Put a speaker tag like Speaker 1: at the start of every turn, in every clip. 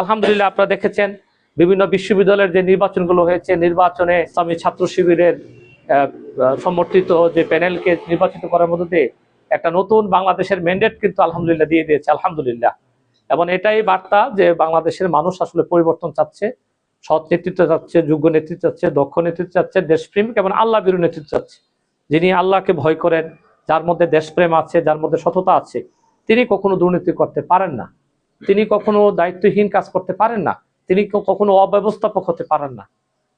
Speaker 1: আলহামদুলিল্লাহ আপনারা দেখেছেন, বিভিন্ন বিশ্ববিদ্যালয়ের যে নির্বাচনগুলো হয়েছে, নির্বাচনে ইসলামী ছাত্র শিবিরের সমর্থিত যে প্যানেলকে নির্বাচিত করার মধ্যে দিয়ে একটা নতুন বাংলাদেশের ম্যান্ডেট কিন্তু আলহামদুলিল্লাহ দিয়ে দিয়েছে, আলহামদুলিল্লাহ। এবং এটাই বার্তা যে বাংলাদেশের মানুষ আসলে পরিবর্তন চাচ্ছে, সৎ নেতৃত্ব চাচ্ছে, যোগ্য নেতৃত্ব চাচ্ছে, দক্ষ নেতৃত্ব চাচ্ছে, দেশপ্রেমিক এবং আল্লাহ বিরু নেতৃত্ব চাচ্ছে। যিনি আল্লাহকে ভয় করেন, যার মধ্যে দেশপ্রেম আছে, যার মধ্যে সততা আছে, তিনি কখনো দুর্নীতি করতে পারেন না। তিনি কখনো দায়িত্বহীন কাজ করতে পারেন না। তিনি কখনো অব্যবস্থাপক হতে পারেন না।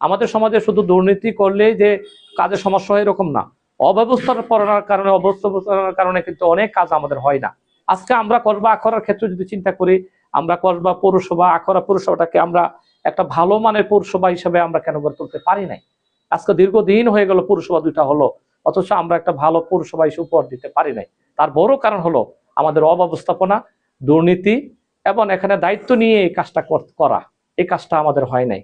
Speaker 1: আমাদের সমাজে শুধু দুর্নীতি করলে যে কাজের সমস্যা হয় এরকম না। অব্যবস্থাপনার কারণে অব্যবস্থাপনার কারণে কিন্তু অনেক কাজ আমাদের হয় না। আজকে আমরা করবা আখড়ার ক্ষেত্রে যদি চিন্তা করি, আমরা করবা পৌরসভা, আখড়া পৌরসভাটাকে আমরা একটা ভালো মানের পৌরসভা হিসেবে আমরা কেন গড়ে তুলতে পারি নাই? আজকে দীর্ঘদিন হয়ে গেল পৌরসভা দুইটা হলো, অথচ আমরা একটা ভালো পৌরসভা হিসেবে উপহার দিতে পারি নাই। তার বড় কারণ হলো আমাদের অব্যবস্থাপনা, দুর্নীতি এবং এখানে দায়িত্ব নিয়ে এই কাজটা করা এই কাজটা আমাদের হয় নাই।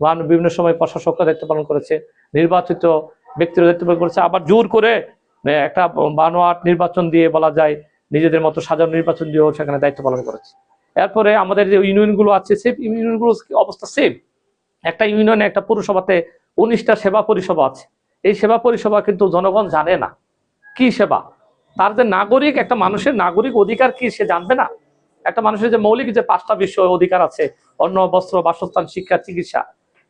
Speaker 1: মানুষ বিভিন্ন সময় প্রশাসকরা দায়িত্ব পালন করেছে, নির্বাচিত ব্যক্তিরা দায়িত্ব পালন করেছে। আবার জোর করে একটা বানোয়াট নির্বাচন দিয়ে বলা যায়, নিজেদের মতো সাধারণ নির্বাচন দিয়েও সেখানে দায়িত্ব পালন করেছে। এরপরে আমাদের যে ইউনিয়নগুলো আছে সেই ইউনিয়নগুলো অবস্থা সেম। একটা ইউনিয়নে একটা পৌরসভাতে উনিশটা সেবা পরিষেবা আছে। এই সেবা পরিষেবা কিন্তু জনগণ জানে না। কি সেবা? তার যে নাগরিক, একটা মানুষের নাগরিক অধিকার কি সে জানবে না? একটা মানুষের যে মৌলিক যে পাঁচটা বিষয় অধিকার আছে, অন্ন, বস্ত্র, বাসস্থান, শিক্ষা, চিকিৎসা,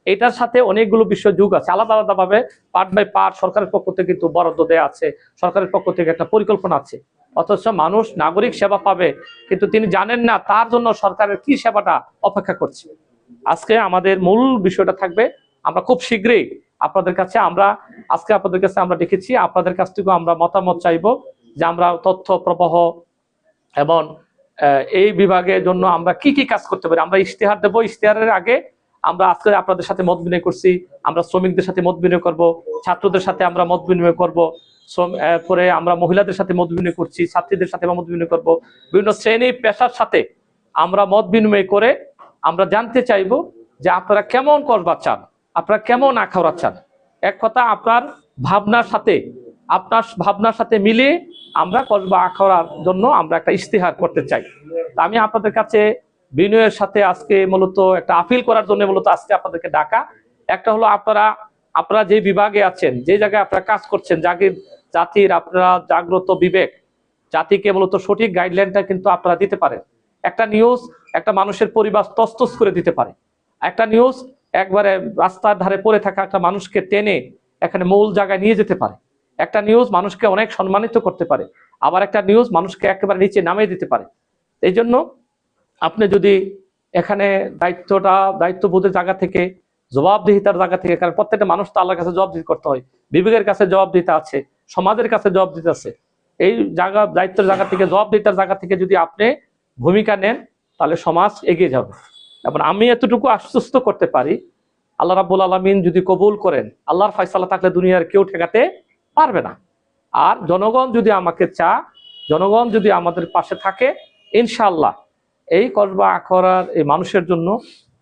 Speaker 1: এটার সাথে অনেকগুলো বিষয় যুগ আছে। আলাদা আলাদা ভাবে পার্ট বাই পার্ট সরকারের পক্ষ থেকে কিন্তু বরাদ্দ দেয়া আছে, সরকারের পক্ষ থেকে একটা পরিকল্পনা আছে। অথচ মানুষ নাগরিক সেবা পাবে, কিন্তু তিনি জানেন না তার জন্য সরকারের কি সেবাটা অপেক্ষা করছে। আজকে আমাদের মূল বিষয়টা থাকবে, আমরা খুব শীঘ্রই আপনাদের কাছে আমরা, আজকে আপনাদের কাছে আমরা দেখেছি, আপনাদের কাছ থেকেও আমরা মতামত চাইব যে আমরা তথ্য, প্রবাহ এবং এই বিভাগের জন্য আমরা কি কি কাজ করতে পারি? আমরা ইশতেহার দেবো। ইশতেহারের আগে আমরা আজকে আপনাদের সাথে মত বিনিময় করছি। আমরা শ্রমিকদের সাথে মত বিনিময় করব, ছাত্রদের সাথে আমরা মত বিনিময় করব পরে আমরা মহিলাদের সাথে মত বিনিময় করছি, ছাত্রীদের সাথে মত বিনিময় করব। বিভিন্ন শ্রেণি পেশার সাথে আমরা মত বিনিময় করে আমরা জানতে চাইব যে আপনারা কেমন করবা চান, আপনারা কেমন আখাওড়া চান। এক কথা, আপনার ভাবনার সাথে আপনার ভাবনার সাথে মিলে আমরা কসবা আখাওড়ার জন্য আমরা একটা ইশতেহার করতে চাই। তা আমি আপনাদের কাছে বিনয়ের সাথে আজকে মূলত একটা আপিল করার জন্য মূলত আজকে আপনাদেরকে ডাকা। একটা হলো আপনারা আপনারা যে বিভাগে আছেন, যে জায়গায় আপনারা কাজ করছেন জাতির জাতির আপনারা জাগ্রত বিবেক, জাতিকে মূলত সঠিক গাইডলাইনটা কিন্তু আপনারা দিতে পারেন। একটা নিউজ একটা মানুষের পরিবার তস্তস করে দিতে পারে। একটা নিউজ একবারে রাস্তার ধারে পড়ে থাকা একটা মানুষকে টেনে এখানে মূল জায়গায় নিয়ে যেতে পারে। একটা নিউজ মানুষকে অনেক সম্মানিত করতে পারে, আবার একটা নিউজ মানুষকে একেবারে নিচে নামিয়ে দিতে পারে। এই জন্য আপনি যদি এখানে দায়িত্বটা, দায়িত্ববোধের জায়গা থেকে, জবাবদিহিতার জায়গা থেকে, কারণ প্রত্যেকটা মানুষ তো আল্লাহর কাছে জবাব দিতে করতে হয়, বিবেকের কাছে জবাব দিতে আছে, সমাজের কাছে জবাব দিতে আছে, এই জায়গা, দায়িত্বের জায়গা থেকে, জবাবদিহিতার জায়গা থেকে যদি আপনি ভূমিকা নেন, তাহলে সমাজ এগিয়ে যাবে। এবং আমি এতটুকু আশ্বস্ত করতে পারি, আল্লাহ রাব্বুল আলমিন যদি কবুল করেন, আল্লাহর ফয়সালা থাকলে দুনিয়ার কেউ ঠেকাতে পারবে না। আর জনগণ যদি আমাকে চা জনগণ যদি আমাদের পাশে থাকে ইনশাল্লাহ এই কসবা আখড়ার এই মানুষের জন্য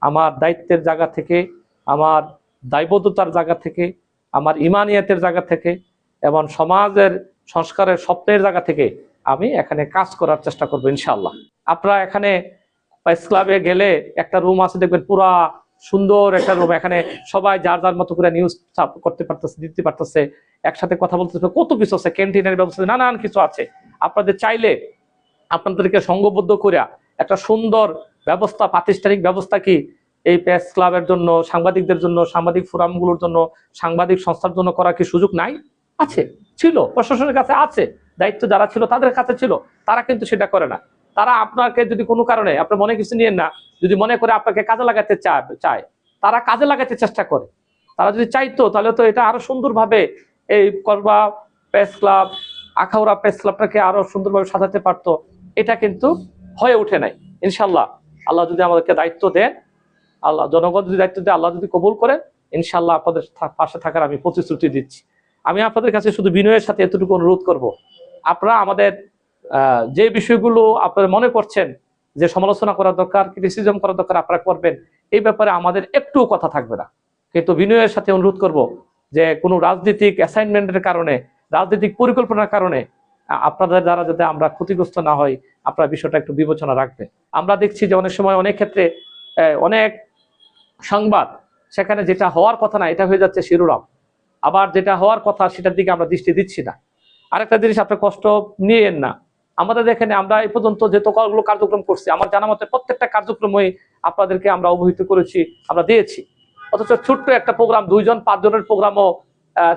Speaker 1: আমার দায়িত্বের জায়গা থেকে, আমার দায়বদ্ধতার জায়গা থেকে, আমার ইমানিয়াতের জায়গা থেকে এবং সমাজের সংস্কারের স্বপ্নের জায়গা থেকে আমি এখানে কাজ করার চেষ্টা করব ইনশাল্লাহ আপনারা এখানে প্রেস ক্লাবে গেলে একটা রুম আছে, দেখবেন পুরা সুন্দর একটা রুম। এখানে সবাই যার যার মতো করে নিউজ করতে পারতেছে, দিতে পারতেছে। একসাথে কথা বলতেছে, কত কিছু আছে ক্যান্টিনের ব্যবস্থা নানান কিছু আছে। আপনাদের চাইলে আপনাদেরকে সংঘবদ্ধ করে একটা সুন্দর ব্যবস্থা, প্রাতিষ্ঠানিক ব্যবস্থা কি এই প্রেস ক্লাবের জন্য, সাংবাদিকদের জন্য, সাংবাদিক ফোরামগুলোর জন্য, সাংবাদিক সংস্থার জন্য করার কি সুযোগ নাই? আছে, ছিল, প্রশাসনের কাছে আছে, দায়িত্ব যারা ছিল তাদের কাছে ছিল, তারা কিন্তু সেটা করে না। তারা আপনাকে যদি কোনো কারণে আপনার মনে কিছু নিয়েন না, যদি মনে করে আপনাকে কাজে লাগাতে চায় চায়, তারা কাজে লাগাতে চেষ্টা করে। তারা যদি চাইতো, তাহলে তো এটা আরও সুন্দরভাবে এই করবা প্রেস ক্লাব আখাউড়া প্রেস ক্লাবটাকে আরও সুন্দরভাবে সাজাতে পারতো। এটা কিন্তু হয়ে ওঠে নাই, ইনশাল্লাহ। আল্লাহ যদি আমাদেরকে দায়িত্ব দেন, আল্লাহ, জনগণ যদি দায়িত্ব দেয়, আল্লাহ যদি কবুল করেন, ইনশাল্লাহ আপনাদের পাশে থাকার আমি প্রতিশ্রুতি দিচ্ছি। আমি আপনাদের কাছে শুধু বিনয়ের সাথে এতটুকু অনুরোধ করব। আপনারা আমাদের যে বিষয়গুলো আপনারা মনে করছেন যে সমালোচনা করা দরকার ক্রিটিসিজম করা দরকার, আপনারা করবেন, এই ব্যাপারে আমাদের একটুও কথা থাকবে না। কিন্তু বিনয়ের সাথে অনুরোধ করব যে কোনো রাজনৈতিক অ্যাসাইনমেন্টের কারণে, রাজনৈতিক পরিকল্পনার কারণে আপনাদের দ্বারা যাতে আমরা ক্ষতিগ্রস্ত না হই, আপনারা বিষয়টা একটু বিবেচনা রাখবেন। আমরা দেখছি যে অনেক সময় অনেক ক্ষেত্রে অনেক সংবাদ, সেখানে যেটা হওয়ার কথা না, এটা হয়ে যাচ্ছে শিরোনাম। আবার যেটা হওয়ার কথা, সেটার দিকে আমরা দৃষ্টি দিচ্ছি না। আরেকটা জিনিস আপনি কষ্ট নিয়েন না। আমাদের এখানে আমরা এই পর্যন্ত যে তোকাগুলো কার্যক্রম করছি, আমার জানা মতে প্রত্যেকটা কার্যক্রমই আপনাদেরকে আমরা অবহিত করেছি, আমরা দিয়েছি। অথচ ছোট্ট একটা প্রোগ্রাম, দুইজন, পাঁচজনের প্রোগ্রামও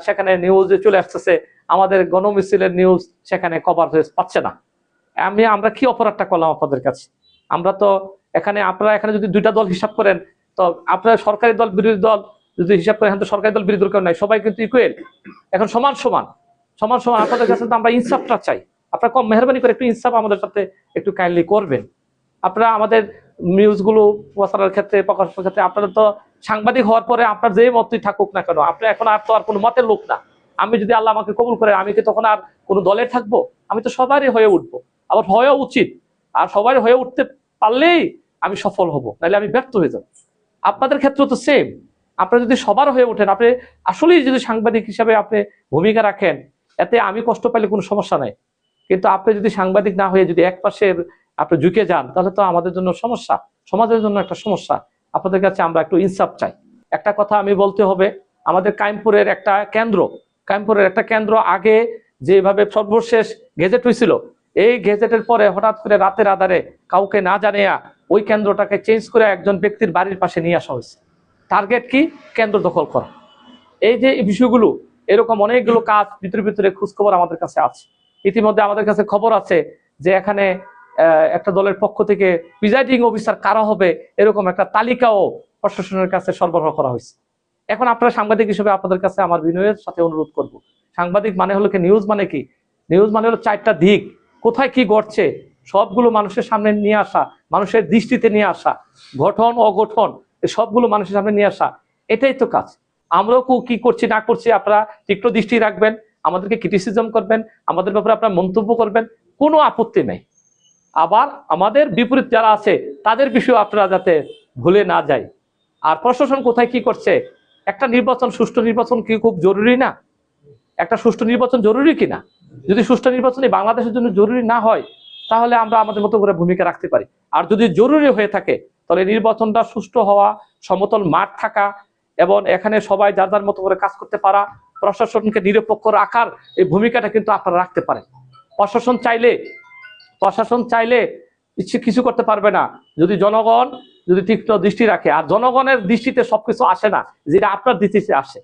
Speaker 1: সেখানে নিউজে চলে আসতেছে। আমাদের গণমিছিলের নিউজ সেখানে কভারেজ পাচ্ছে না। আমি, আমরা কি অপরাধটা করলাম আপনাদের কাছে? আমরা তো এখানে, আপনারা এখানে যদি দুইটা দল হিসাব করেন, তো আপনারা সরকারি দল, বিরোধী দল যদি হিসাব করেন তো সরকারি দল, বিরোধী দল কেউ নাই। সবাই কিন্তু ইকুয়েল এখন সমান সমান। সমান সমান। আপনাদের কাছে তো আমরা ইনসাফটা চাই। আপনারা কম মেহরবানি করে একটু ইনসাফ আমাদের সাথে একটু কাইন্ডলি করবেন। আপনারা আমাদের নিউজগুলো প্রচারের ক্ষেত্রে, প্রকাশের ক্ষেত্রে, আপনারা তো সাংবাদিক হওয়ার পরে আপনার যে মতই থাকুক না কেন, আপনি এখন আর তো আর কোনো মতের লোক না। আমি যদি আল্লাহ আমাকে কবুল করে, আমি কি তখন আর কোনো দলে থাকব? আমি তো সবারই হয়ে উঠবো। আবার হওয়া উচিত। আর সবারই হয়ে উঠতে পারলেই আমি সফল হব, নাহলে আমি ব্যর্থ হয়ে যাব। আপনাদের ক্ষেত্রে তো সেম আপনারা যদি সবার হয়ে ওঠেন, আপনি আসলেই যদি সাংবাদিক হিসাবে আপনি ভূমিকা রাখেন, এতে আমি কষ্ট পাইলে কোনো সমস্যা নাই। কিন্তু আপনি যদি সাংবাদিক না হয়ে যদি এক পাশে আপনি ঝুঁকে যান, তাহলে তো আমাদের জন্য সমস্যা, সমাজের জন্য একটা সমস্যা। আপনাদের কাছে আমরা একটু ইনসাফ চাই। একটা কথা আমি বলতে হবে, আমাদের কাইমপুরের একটা কেন্দ্র, কাইমপুরের একটা কেন্দ্র আগে যেভাবে সর্বশেষ গেজেট হয়েছিল, এই গেজেটের পরে হঠাৎ করে রাতের আধারে কাউকে না জানিয়া ওই কেন্দ্রটাকে চেঞ্জ করে একজন ব্যক্তির বাড়ির পাশে নিয়ে আসা হয়েছে। টার্গেট কি? কেন্দ্র দখল করা। এই যে বিষয়গুলো, এরকম অনেকগুলো কাজ ভিতরে ভিতরে খোঁজখবর আমাদের কাছে আছে। ইতিমধ্যে আমাদের কাছে খবর আছে যে এখানে একটা দলের পক্ষ থেকে প্রিজাইডিং অফিসার কারা হবে এরকম একটা তালিকাও প্রশাসনের কাছে সরবরাহ করা হয়েছে। এখন আপনারা সাংবাদিক হিসেবে আপনাদের কাছে আমার বিনয়ের সাথে অনুরোধ করব। সাংবাদিক মানে হলো কি নিউজ মানে কি? নিউজ মানে হলো চারটা দিক। কোথায় কি ঘটছে? সবগুলো মানুষের সামনে নিয়ে আসা, মানুষের দৃষ্টিতে নিয়ে আসা, গঠন, অগঠন সবগুলো মানুষের সামনে নিয়ে আসা, এটাই তো কাজ। আমরাও কু- করছি, না করছি, আপনারা তীক্ষ্ণ দৃষ্টি রাখবেন, আমাদেরকে ক্রিটিসিজম করবেন, আমাদের ব্যাপারে আপনারা মন্তব্য করবেন, কোনো আপত্তি নেই। আবার আমাদের বিপরীত যারা আছে, তাদের বিষয়ে আপনারা যাতে ভুলে না যায় আর প্রশাসন কোথায় কি করছে? একটা নির্বাচন, সুষ্ঠু নির্বাচন কি খুব জরুরি না? একটা সুষ্ঠু নির্বাচন জরুরি কিনা যদি সুষ্ঠু নির্বাচন বাংলাদেশের জন্য জরুরি না হয়, তাহলে আমরা আমাদের মতো করে ভূমিকা রাখতে পারি। আর যদি জরুরি হয়ে থাকে, তাহলে নির্বাচনটা সুষ্ঠু হওয়া, সমতল মাঠ থাকা এবং এখানে সবাই যার যার মতো করে কাজ করতে পারা, প্রশাসনকে নিরপেক্ষ রাখার এই ভূমিকাটা কিন্তু আপনারা রাখতে পারেন। প্রশাসন চাইলে প্রশাসন চাইলে ইচ্ছে কিছু করতে পারবে না। যদি জনগণ যদি তীক্ষ্ণ দৃষ্টি রাখে, আর জনগণের দৃষ্টিতে সবকিছু আসে না, যেটা আপনার দৃষ্টিতে আসে।